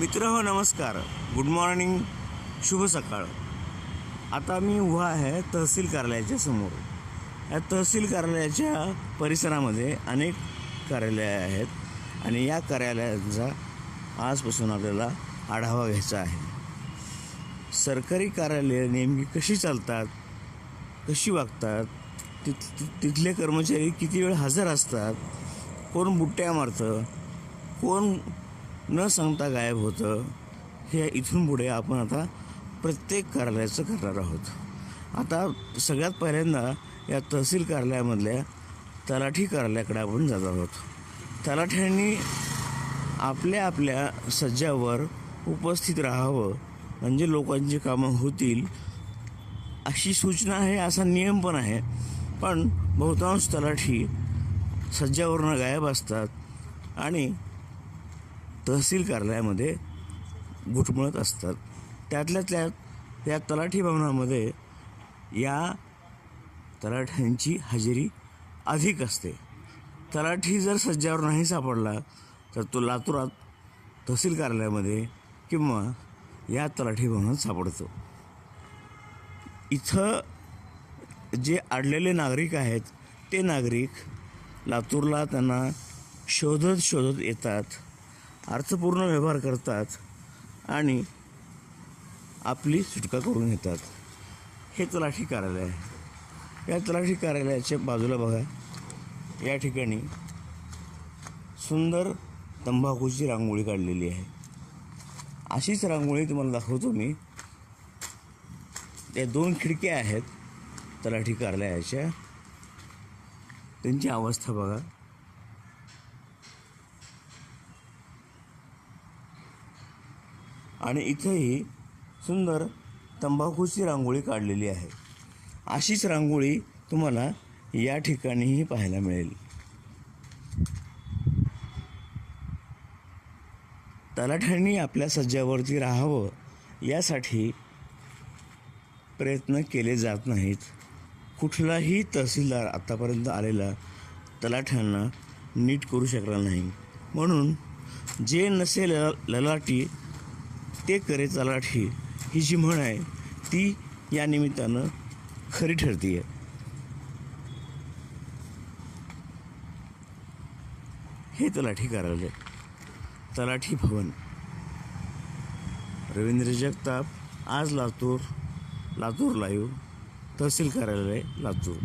मित्र हो नमस्कार. गुड मॉर्निंग शुभ सकाळ. आता मी उभा आहे तहसील कार्यालयाच्या समोर. या तहसील कार्यालयाच्या परिसरामध्ये अनेक कार्यालये आहेत आणि या कार्यालयांचा आजपासून आपल्याला आढावा घ्यायचा आहे. सरकारी कार्यालये नेमकी कशी चालतात कशी वागतात तिथ तिथले कर्मचारी किती वेळ हजर असतात कोण बुट्ट्या मारतं कोण न सांगता गायब होतं हे इथून पुढे आपण आता प्रत्येक कार्यालयाचं करणार आहोत. आता सगळ्यात पहिल्यांदा या तहसील कार्यालयामधल्या तलाठी कार्यालयाकडे आपण जात आहोत. तलाठ्यांनी आपल्या आपल्या सज्जावर उपस्थित राहावं म्हणजे लोकांची कामं होतील अशी सूचना आहे असा नियम पण आहे. पण बहुतांश तलाठी सज्जावरनं गायब असतात आणि तहसील कार्यालयामध्ये घुटमळत असतात. त्यातल्या त्यात या तलाठी भवनामध्ये या तलाठ्यांची हजेरी अधिक असते. तलाठी जर सज्जावर नाही सापडला तर तो लातूरात तहसील कार्यालयामध्ये किंवा या तलाठी भवनात सापडतो. इथं जे अडलेले नागरिक आहेत ते नागरिक लातूरला त्यांना शोधत शोधत येतात. अर्थपूर्ण व्यवहार करतात आणि आपली सुटका करून घेतात. हे तलाठी कार्यालय आहे. या तलाठी कार्यालयाच्या बाजूला बघा. या ठिकाणी सुंदर तंबाखूची रांगोळी काढलेली आहे. अशीच रांगोळी तुम्हाला दाखवतो मी. त्या दोन खिडक्या आहेत तलाठी कार्यालयाच्या. त्यांची अवस्था बघा. आणि इथंही सुंदर तंबाखूची रांगोळी काढलेली आहे. अशीच रांगोळी तुम्हाला या ठिकाणीही पाहायला मिळेल. तलाठ्यांनी आपल्या सज्जावरती राहावं यासाठी प्रयत्न केले जात नाहीत. कुठलाही तहसीलदार आतापर्यंत आलेला तलाठ्यांना नीट करू शकला नाही. म्हणून जे नसेल ललाटी ते करे तलाठी ही. जी म्हण आहे ती या निमित्तानं खरी ठरती आहे हे तलाठी कार्यालय तलाठी भवन. रवींद्र जगताप आज लातूर लातूर लाईव्ह तहसील कार्यालय लातूर.